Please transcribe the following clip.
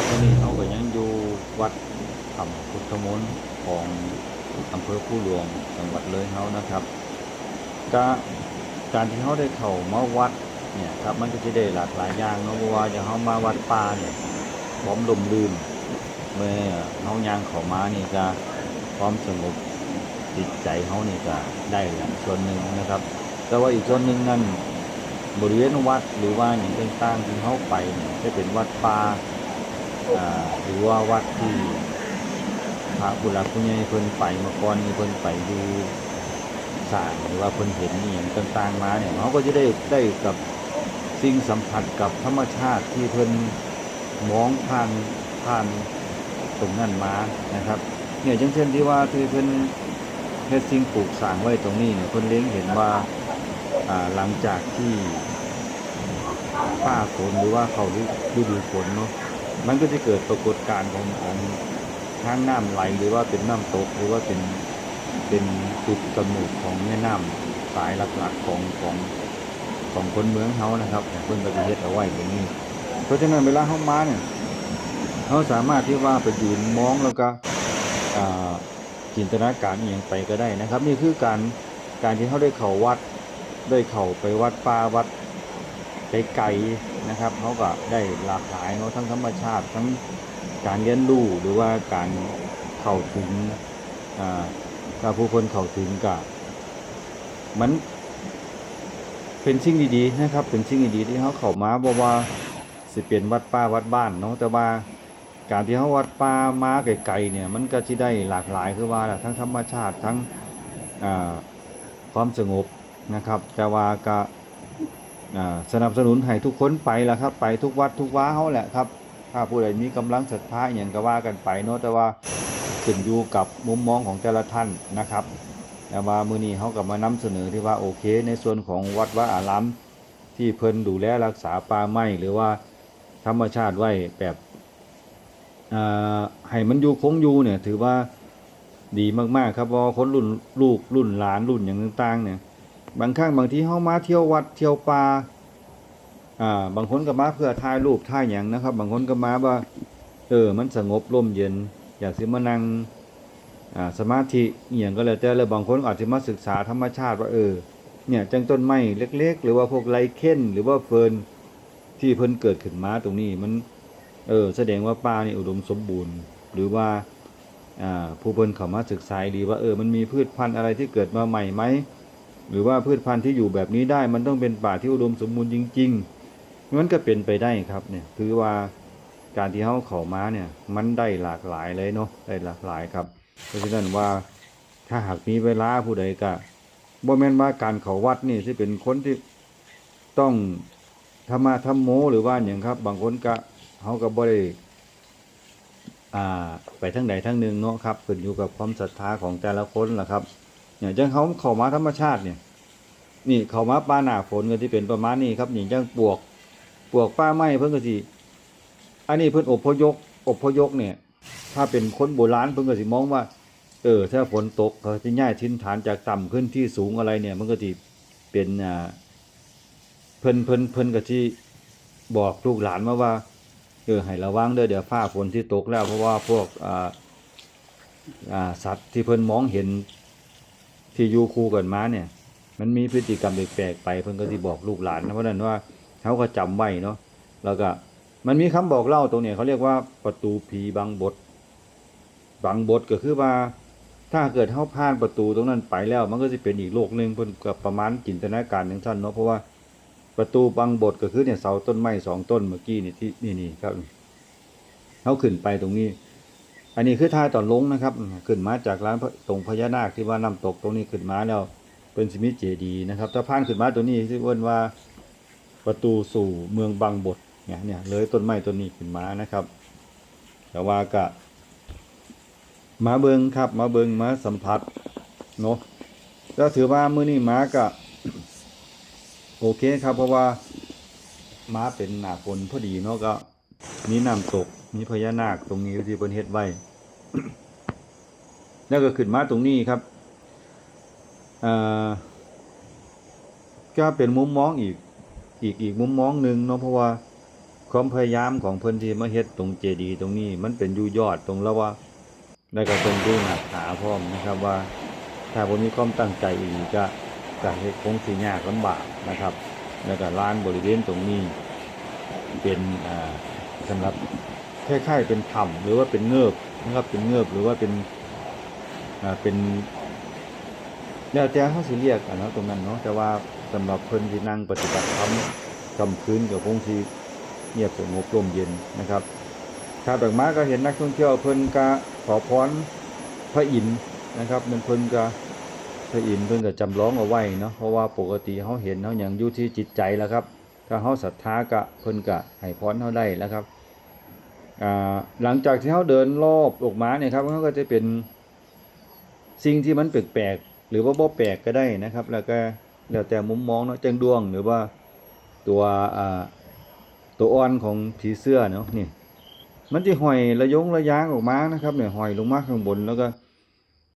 ครับวันนี้เขาก็ยังอยู่วัดถ้ำพุทธมนต์ของอำเภอผู้หลวงจังหวัดเลยเฮานะครับก็การที่เขาได้เข้ามาวัดเนี่ยครับมันก็จะได้หลากหลายอย่างเนาะเพราะว่าอย่างเขามาวัดป่าเนี่ยพร้อมลมลื่นเมื่อเขาย่างเข้ามานี่ก็พร้อมสงบจิตใจเขานี่ก็ได้อย่างส่วนหนึ่งนะครับ แต่ว่าอีกส่วนหนึ่งนั่นบริเวณวัดหรือว่าอย่างต่างๆที่เขาไปเนี่ยจะเป็นวัดป่า หรือว่าวัดที่พระบุรุษผู้ใหญ่เพิ่นไปมาก่อนนี่เพิ่นไปดูสร้างหรือว่าเพิ่นเห็นอหย่างต่างๆมาเนี่ยเขาก็จะได้ได้กับสิ่งสัมผัสกับธรรมชาติที่เพิ่นมองผ่านผ่านตรงนั้นมานะครับเนี่ยจังเช่นที่ว่าที่เพิ่นเฮ็ดสิ่งปลูกสร้างไว้ตรงนี้เนี่ยเพิ่นเล็งเห็นว่าหลังจากที่ฟ้าฝนหรือว่าเขาฤดูฝนเนาะ มันก็จะเกิดปรากฏการณ์ของของทางน้ำไหลหรือว่าเป็นน้ำตกหรือว่าเป็นเป็นจุดกำเนิดของแม่น้ำสายหลักๆของของของคนเมืองเขานะครับเพิ่นก็จะเฮ็ดเอาไว้ตรงนี้ เพราะฉะนั้นเวลาเขามาเนี่ยเขาสามารถที่ว่าไปยืนมองแล้วก็จินตนาการอย่างไปก็ได้นะครับ นี่คือการการที่เขาได้เข้าวัดได้เข้าไปวัดป่าวัดไกลๆ นะครับเขาก็ได้หลากหลายเนาะทั้งธรรมชาติทั้งการเรียนรู้หรือว่าการเข้าถึงอ่าถ้าผู้คนเข้าถึงก็มันเป็นสิ่งดีๆนะครับ เป็นสิ่งดีๆที่เขาเข้ามาบ่ว่าสิเป็นวัดป่าวัดบ้านเนาะแต่ว่าการที่เขาวัดป่ามาไกลๆเนี่ยมันก็ที่ได้หลากหลายคือว่าทั้งธรรมชาติทั้งความสงบนะครับ แต่ว่าก็ สนับสนุนให้ทุกคนไปละครับ ไปทุกวัดทุกว้าเขาแหละครับ ถ้าผู้ใดมีกำลังศรัทธาอย่างก็ว่ากันไปเนาะแต่ว่าขึ้นอยู่กับมุมมองของแต่ละท่านนะครับแต่ว่ามือนี้เขาก็มานำเสนอที่ว่าโอเค ในส่วนของวัดวาอารามที่เพิ่นดูแลรักษาป่าไม้หรือว่าธรรมชาติไว้แบบให้มันอยู่คงอยู่เนี่ยถือว่าดีมากๆครับพราะว่าคนรุ่นลูกรุ่นหลานรุ่นอย่างต่างๆเนี่ย บางครั้งบางทีเฮามาเที่ยววัดเที่ยวป่าอ่าบางคนก็มาเพื่อถ่ายรูปถ่ายหยังนะครับ บางคนก็มาว่า เออ มันสงบร่มเย็น อยากสิมานั่งอ่าสมาธิอหย่างก็แล้วแต่แล้วบางคนอาจจะมาศึกษาธรรมชาติว่าเออเนี่ยจังต้นไม้เล็ก ๆ หรือว่าพวกไลเค้นหรือว่าเฟิร์นที่เพิ่นเกิดขึ้นมาตรงนี้มัน เออ แสดงว่าป่านี่อุดมสมบูรณ์ หรือว่าอ่าผู้เพิ่นเข้ามาศึกษาดีว่าเออมันมีพืชพันธุ์อะไรที่เกิดมาใหม่ไหม หรือว่าพืชพันธุ์ที่อยู่แบบนี้ได้มันต้องเป็นป่าที่อุดมสมบูรณ์จริงๆมันก็เป็นไปได้ครับเนี่ยคือว่าการที่เขาเขาม้าเนี่ยมันได้หลากหลายเลยเนาะได้หลากหลายครับ เพราะฉะนั้นว่าถ้าหากมีเวลาผู้ใดก็บ่แม่นว่าการเขาวัดนี่ที่เป็นคนที่ต้องธรรมะธรรมโมหรือว่าอย่างครับ บางคนก็เขาก็บ่ได้อ่าไปทั้งใดทั้งหนึ่งเนาะครับขึ้นอยู่กับความศรัทธาของแต่ละคนล่ะครับ อย่างจังเขาเขามาธรรมชาติเนี่ยนี่เขามาป้าหนาฝนก็ที่เป็นประมาณนี้ครับอย่จังปวกปวกป้าไม้เพิ่นก็สิอันนี้เพิ่นอบพยพอบพยพเนี่ย ถ้าเป็นคนโบราณเพิ่นก็สิมองว่า เออ ถ้าฝนตกเขาจะย้ายถิ่นฐานจากต่ำขึ้นที่สูงอะไรเนี่ย มันก็สิเป็นอ่าเพิ่นเพิ่นเพิ่นก็สิบอกลูกหลานมาว่าเออให้ระวังเด้อเดี๋ยวฟ้าฝนที่ตกแล้วเพราะว่าพวกอ่าอ่าสัตว์ที่เพิ่นมองเห็น ที่อยู่คู่กันมาเนี่ย มันมีพฤติกรรมแปลกๆไปเพิ่นก็สิบอกลูกหลานนะเพราะนั้นว่าเขาก็จำไว้เนาะแล้วก็มันมีคำบอกเล่าตรงเนี้ยเขาเรียกว่าประตูผีบางบทบางบทก็คือว่า ถ้าเกิดเขาผ่านประตูตรงนั้นไปแล้ว มันก็จะเป็นอีกโลกหนึ่งเพิ่นก็ประมาณจินตนาการอย่างท่านเนาะเพราะว่าประตูบางบทก็คือเนี่ยเสาต้นไม้สองต้นเมื่อกี้นี่ที่นี่นี่ครับเขาขึ้นไปตรงนี้ อันนี้คือท่าตอนลงนะครับ ขึ้นมาจากร้านตรงพญานาคที่ว่าน้ำตกตรงนี้ขึ้นมาแล้วเป็นสมิเจดีย์นะครับ ถ้าผ่านขึ้นมาตัวนี้ที่เอิ้นว่าประตูสู่เมืองบางบทเนี่ยเนี่ยเลยต้นไม้ต้นนี้ขึ้นมานะครับ แต่ว่าก็มาเบิงครับ มาเบิงมาสัมผัสเนาะก็ถือว่ามือนี้มาก็โอเคครับ เพราะว่ามาเป็นหน้าฝนพอดีเนาะก็มีน้ำตก มีพญานาคตรงนี้ที่เพิ่นเฮ็ดไว้แล้วก็ขึ้นมาตรงนี้ครับอ่าก็เป็นมุมมองอีกอีกอีกมุมมองหนึ่งเนาะเพราะว่าความพยายามของเพิ่นที่มาเฮ็ดตรงเจดีตรงนี้ มันเป็นยูยอดตรงแล้วว่าแล้วก็เพิ่นดูหนักหาพร้อมนะครับว่า ถ้าบ่มีความตั้งใจอีกก็ก็เฮ็ดคงสิยากลำบากนะครับ แล้วก็ลานบริเวณตรงนี้เป็นอ่าสำหรับ คล้ายๆเป็นถ้ำหรือว่าเป็นเงิบนะครับเป็นเงิบหรือว่าเป็นอ่าเป็นแล้วแต่เขาสิเรียกอะเนาะตรงนั้นเนาะแต่ว่าสำหรับเพิ่นที่นั่งปฏิบัติธรรมกำคืนก็คงสิเงียบสงบร่มเย็นนะครับถ้าแบบมาก็เห็นนักท่องเที่ยวเพิ่นก็ขอพรพระอินทร์นะครับมันเพิ่นก็พระอินทร์เพิ่นก็จำลองเอาไว้เนาะเพราะว่าปกติเฮาเห็นเฮาหยังอยู่ที่จิตใจแล้วครับ ถ้าเฮาศรัทธาก็เพิ่นก็ให้พรเฮาได้แล้วครับ หลังจากที่เขาเดินรอบออกมาเนี่ยครับเขาก็จะเป็นสิ่งที่มันแปลกๆหรือว่าบ่แปลกก็ได้นะครับ แล้วก็แล้วแต่มุมมองเนาะจังดวงหรือว่าตัวตัวอ่อนของผีเสื้อเนาะนี่มันจะห้อยระยงระยางออกมานะครับเนี่ยห้อยลงมาข้างบนแล้วก็